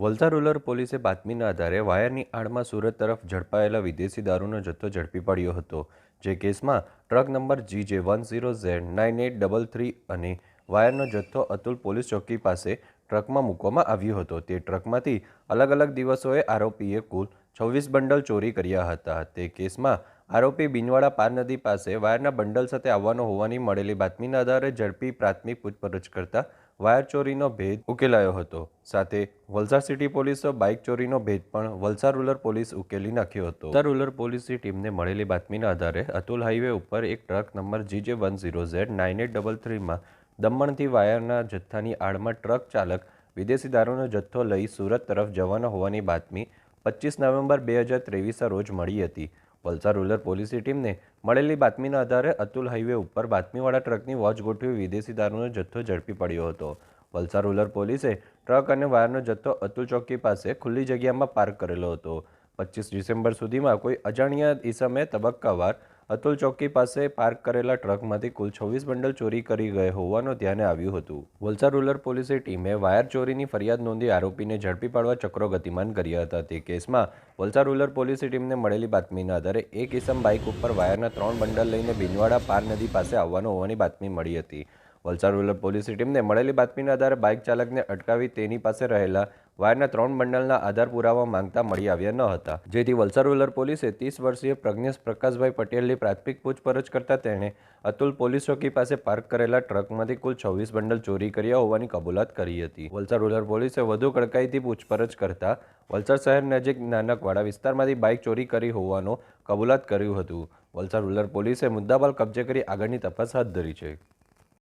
Valsad rural પોલીસે બાતમીના આધારે વાયરની આડમાં સુરત તરફ ઝડપાયેલા વિદેશી દારૂનો જથ્થો ઝડપી પડ્યો હતો, જે કેસમાં truck number G one zero Z nine eight double three અને વાયરનો જથ્થો અતુલ પોલીસ ચોકી પાસે ટ્રકમાં મૂકવામાં આવ્યો હતો. તે ટ્રકમાંથી અલગ અલગ દિવસોએ આરોપીએ કુલ છવ્વીસ બંડલ ચોરી કર્યા હતા. તે કેસમાં આરોપી બિનવાડા પાર નદી પાસે વાયરના બંડલ સાથે આવવાનો હોવાની મળેલી બાતમીના આધારે ઝડપી પ્રાથમિક પૂછપરછ કરતા વાયર ચોરીનો ભેદ ઉકેલાયો હતો. સાથે વલસાડ સિટી પોલીસે બાઇક ચોરીનો ભેદ પણ વલસાડ રૂરલ પોલીસ ઉકેલી નાખ્યો હતો. વલસાડ રૂરલ પોલીસની ટીમને મળેલી બાતમીના આધારે અતુલ હાઈવે ઉપર એક truck number GJ one zero Z nine eight double થ્રીમાં દમણથી વાયરના જથ્થાની આડમાં ટ્રક ચાલક વિદેશી દારૂનો જથ્થો લઈ સુરત તરફ જવાનો હોવાની બાતમી પચીસ નવેમ્બર બે હજાર ત્રેવીસના રોજ મળી હતી. વલસાડ રૂરલ પોલીસની ટીમને મળેલી બાતમીના આધારે અતુલ હાઈવે ઉપર બાતમીવાળા ટ્રકની વોચ ગોઠવી વિદેશી દારૂનો જથ્થો ઝડપી પડ્યો હતો. વલસાડ રૂરલ પોલીસે ટ્રક અને વાયરનો જથ્થો અતુલ ચોકી પાસે ખુલ્લી જગ્યામાં પાર્ક કરેલો હતો. પચીસ ડિસેમ્બર સુધીમાં કોઈ અજાણ્યા ઈસમે તબક્કાવાર અતુલ ચોકી પાસે પાર્ક કરેલા ટ્રકમાંથી કુલ છવ્વીસ બંડલ ચોરી કરી ગયો હોવાનું ધ્યાને આવ્યું હતું. વલસાડ રૂરલ પોલીસે ટીમે વાયર ચોરીની ફરિયાદ નોંધી આરોપીને ઝડપી પાડવા ચક્રો ગતિમાન કર્યા હતા. તે કેસમાં વલસાડ રૂરલ પોલીસની ટીમને મળેલી બાતમીના આધારે એક ઇસમ બાઇક ઉપર વાયરના ત્રણ બંડલ લઈને બિનવાડા પાર નદી પાસે આવવાનો હોવાની બાતમી મળી હતી. વલસાડ રૂરલ પોલીસની ટીમને મળેલી બાતમીના આધારે બાઇક ચાલકને અટકાવી તેની પાસે રહેલા વાયરના ત્રણ બંડલના આધાર પુરાવા માંગતા મળી આવ્યા ન હતા. જેથી વલસાડ રૂરલ પોલીસે ત્રીસ વર્ષીય પ્રજ્ઞેશ પ્રકાશભાઈ પટેલની પ્રાથમિક પૂછપરછ કરતા તેણે અતુલ પોલીસ ચોકી પાસે પાર્ક કરેલા ટ્રકમાંથી કુલ છવ્વીસ બંડલ ચોરી કર્યા હોવાની કબૂલાત કરી હતી. વલસાડ રૂરલ પોલીસે વધુ કડકાઈથી પૂછપરછ કરતા વલસાડ શહેર નજીક નાનકવાડા વિસ્તારમાંથી બાઇક ચોરી કરી હોવાનો કબૂલાત કર્યું હતું. વલસાડ રૂરલ પોલીસે મુદ્દામાલ કબજે કરી આગળની તપાસ હાથ ધરી છે.